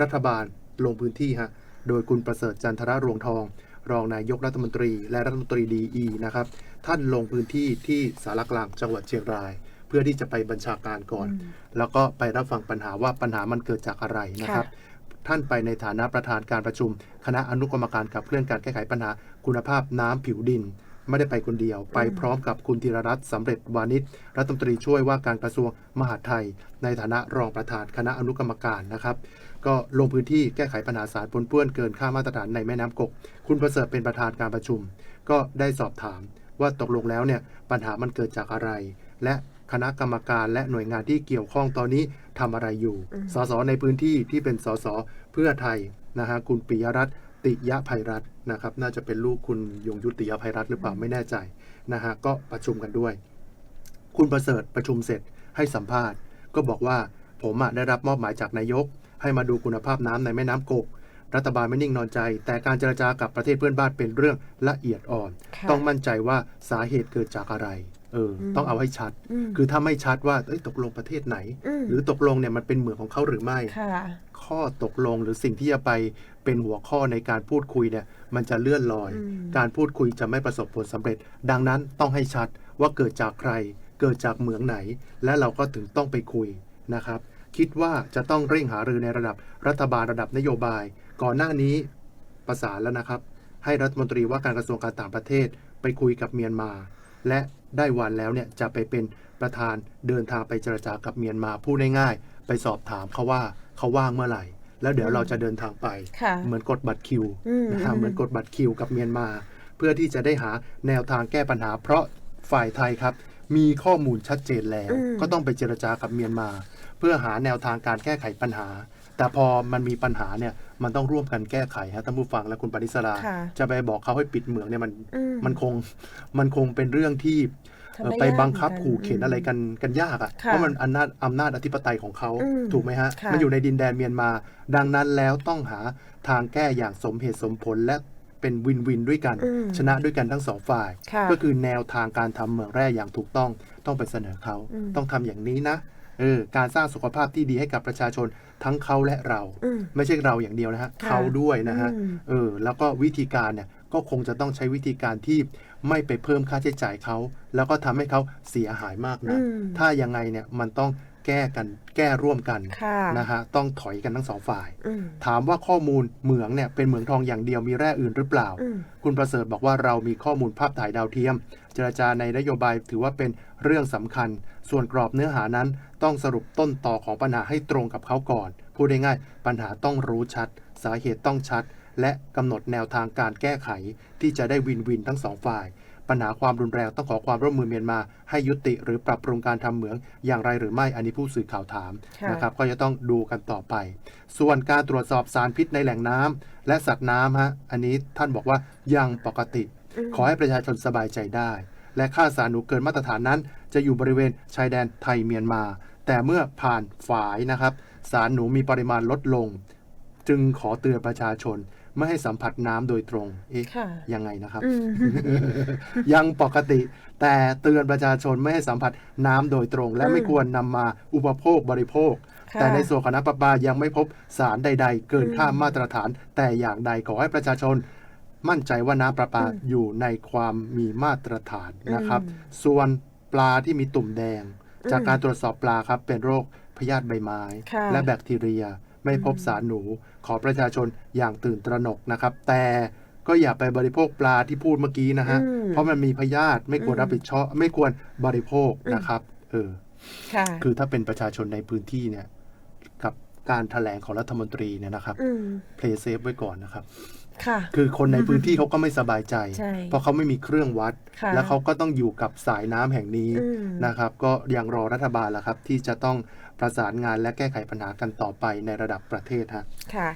รัฐบาลลงพื้นที่ฮะโดยคุณประเสริฐจันทรรวงทอง รองนายกรัฐมนตรี และรัฐมนตรีดีอีนะครับท่านลงพื้นที่ที่สารกลางจังหวัดเชียงราย เพื่อที่จะไปบัญชาการก่อน แล้วก็ไปรับฟังปัญหาว่าปัญหามันเกิดจากอะไรนะครับ ท่านไปในฐานะประธานการประชุม คณะอนุกรรมการขับเคลื่อนการแก้ไขปัญหาคุณภาพน้ำผิวดิน ไม่ได้ไปคนเดียว ไปพร้อมกับคุณธีรรัตน์สำเร็จวานิชรัฐมนตรีช่วยว่าการกระทรวงมหาดไทย ในฐานะรองประธานคณะอนุกรรมการนะครับก็ลงพื้นที่แก้ไขปัญหาสารปนเปื้อนเกินค่ามาตรฐานในแม่น้ำกก คุณประเสริฐเป็นประธานการประชุม ก็ได้สอบถามว่าตกลงแล้วเนี่ยปัญหามันเกิดจากอะไร และคณะกรรมการและหน่วยงานที่เกี่ยวข้องตอนนี้ทำอะไรอยู่อืมสสในพื้นที่ที่เป็นสสเพื่อไทยนะฮะคุณปิยรัตน์ ติยภัยรัตน์นะครับ น่าจะเป็นลูกคุณยงยุติยภัยรัตน์หรือเปล่าไม่แน่ใจนะฮะก็ประชุมกันด้วย คุณประเสริฐประชุมเสร็จให้สัมภาษณ์ ก็บอกว่าผมอะได้รับมอบหมายจากนายก ให้มาดูคุณภาพน้ำในแม่น้ำกกรัฐบาลไม่นิ่งนอนใจ แต่การเจรจากับประเทศเพื่อนบ้านเป็นเรื่องละเอียดอ่อนค่ะต้องมั่นใจว่าสาเหตุเกิดจากอะไรเอออมต้องเอาให้ชัดมคือถ้าไม่ชัดว่าเอ้ยตกลงประเทศไหนมหรือตกลงเนี่ยมันเป็นเหมืองของเขาหรือไม่ค่ะ ข้อตกลงหรือสิ่งที่จะไปเป็นหัวข้อในการพูดคุยเนี่ยมันจะเลื่อนลอยอืมการพูดคุยจะไม่ประสบผลสำเร็จ ดังนั้นต้องให้ชัดว่าเกิดจากใคร เกิดจากเหมืองไหน และเราก็ถึงต้องไปคุยนะครับ คิดว่าจะต้องเร่งหารือในระดับรัฐบาลระดับนโยบาย ก่อนหน้านี้ประสานแล้วนะครับ ให้รัฐมนตรีว่าการกระทรวงการต่างประเทศไปคุยกับเมียนมา และได้วันแล้วเนี่ยจะไปเป็นประธานเดินทางไปเจรจากับเมียนมาพูดง่ายๆไปสอบถามเขาว่า เขาว่างเมื่อไหร่ แล้วเดี๋ยวเราจะเดินทางไปค่ะเหมือนกดบัตรคิวอืมนะฮะอืมเหมือนกดบัตรคิวกับเมียนมา เพื่อที่จะได้หาแนวทางแก้ปัญหา เพราะฝ่ายไทยครับ มีข้อมูลชัดเจนแล้วอืมก็ต้องไปเจรจากับเมียนมา เพื่อหาแนวทางการแก้ไขปัญหา แต่พอมันมีปัญหาเนี่ยมันต้องร่วมกันแก้ไขฮะท่านผู้ฟังและคุณปณิสราค่ะจะไปบอกเขาให้ปิดเหมืองเนี่ยมันอืมมันคงมันคงเป็นเรื่องที่ทำเอ่อ ได้ไปยากบังคับเหมือนกันขู่เข็นอะไรกันกันยากอะ่ะค่ะเพราะมันอำนาจอำนาจอธิปไตยของเขาอืมถูกไหมฮะค่ะมันอยู่ในดินแดนเมียนมา ดังนั้นแล้วต้องหาทางแก้อย่างสมเหตุสมผลและเป็นวินวินด้วยกันอืมชนะด้วยกันทั้งสองฝ่ายค่ะก็คือแนวทางการทำเหมืองแร่อย่างถูกต้องต้องไปเสนอเขาอืมต้องทำอย่างนี้นะเออการสร้างสุขภาพที่ดีให้กับประชาชนทั้งเขาและเราอืมไม่ใช่เราอย่างเดียวนะฮะค่ะเขาด้วยนะฮะอืมเออแล้วก็วิธีการเนี่ย ก็คงจะต้องใช้วิธีการที่ไม่ไปเพิ่มค่าใช้จ่ายเขา แล้วก็ทำให้เขาเสียหายมากนะอืมถ้ายังไงเนี่ยมันต้องแก้กันแก้ร่วมกันค่ะนะฮะต้องถอยกันทั้งสองฝ่ายอืมถามว่าข้อมูลเหมืองเนี่ยเป็นเหมืองทองอย่างเดียวมีแร่อื่นหรือเปล่าอืมคุณประเสริฐบอกว่าเรามีข้อมูลภาพถ่ายดาวเทียม เจรจาในนโยบายถือว่าเป็นเรื่องสำคัญ ส่วนกรอบเนื้อหานั้นต้องสรุปต้นต่อของปัญหาให้ตรงกับเขาก่อน พูดง่ายๆปัญหาต้องรู้ชัด สาเหตุต้องชัด และกำหนดแนวทางการแก้ไขที่จะได้วินวินทั้งสองฝ่าย ปัญหาความรุนแรงต้องขอความร่วมมือเมียนมาให้ยุติหรือปรับปรุงการทำเหมืองอย่างไรหรือไม่อันนี้ผู้สื่อข่าวถามค่ะนะครับก็จะต้องดูกันต่อไป ส่วนการตรวจสอบสารพิษในแหล่งน้ำและสัตว์น้ำฮะอันนี้ท่านบอกว่ายังปกติมขอให้ประชาชนสบายใจได้ และค่าสารหนูเกินมาตรฐานนั้น จะอยู่บริเวณชายแดนไทยเมียนมา แต่เมื่อผ่านฝายนะครับสารหนูมีปริมาณลดลง จึงขอเตือนประชาชนไม่ให้สัมผัสน้ำโดยตรง เอ๊ะค่ะยังไงนะครับอืมยังปกติ แต่เตือนประชาชนไม่ให้สัมผัสน้ำโดยตรง และอืมไม่ควรนำมาอุปโภคบริโภคค่ะแต่ในส่วนของน้ำประปายังไม่พบสารใด ๆ เกินค่ามาตรฐาน แต่อย่างใดขอให้ประชาชน มั่นใจว่าน้ำประปาอืมอยู่ในความมีมาตรฐานนะครับอืมส่วนปลาที่มีตุ่มแดงอืมจากการตรวจสอบปลาครับเป็นโรคพยาธิใบไม้ค่ะและแบคทีเรีย ไม่พบอืมสารหนู ขอประชาชนอย่างตื่นตระหนกนะครับ แต่ก็อย่าไปบริโภคปลาที่พูดเมื่อกี้นะฮะอืมเพราะมันมีพยาธิไม่ควรอืมรับผิดชอบ ไม่ควรบริโภคอืมนะครับ เออค่ะคือถ้าเป็นประชาชนในพื้นที่เนี่ย กับ การถแถลงของรัฐมนตรีเนี่ยนะครับอืมเพลย์เซฟไว้ก่อนนะครับค่ะคือคนในพื้นที่เขาก็ไม่สบายใจใช่เพราะเขาไม่มีเครื่องวัดค่ะแล้วเขาก็ต้องอยู่กับสายน้ำแห่งนี้อืมนะครับ ก็ยังรอรัฐบาลละครับ ที่จะต้องประสานงานและแก้ไขปัญหากันต่อไปในระดับประเทศฮะค่ะ